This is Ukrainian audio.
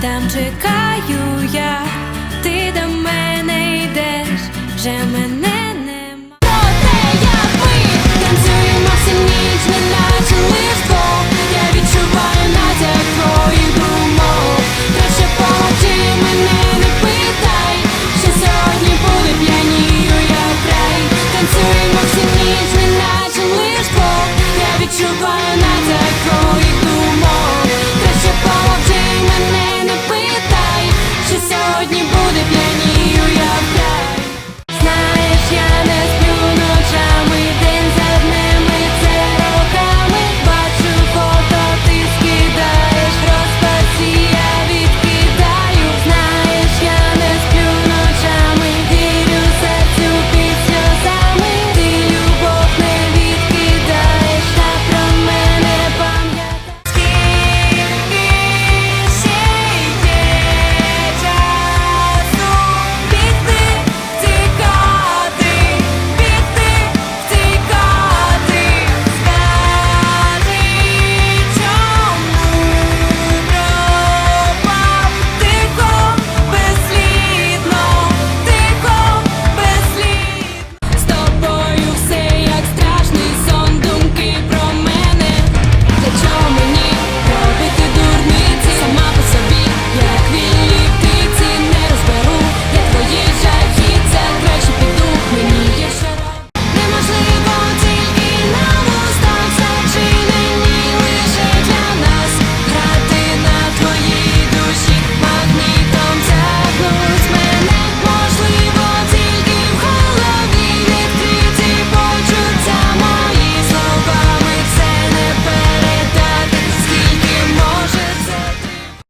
там чекаю я, ти до мене йдеш, вже мене нема. То те, як ми танцюємо ніч, не наче ми Я відчуваю натяк твоїх думок Краще помовчи мене не питай, що сьогодні буде п'янію, як край. Танцюємо всю ніч, не наче ми Я відчуваю натяк твоїх сьогодні.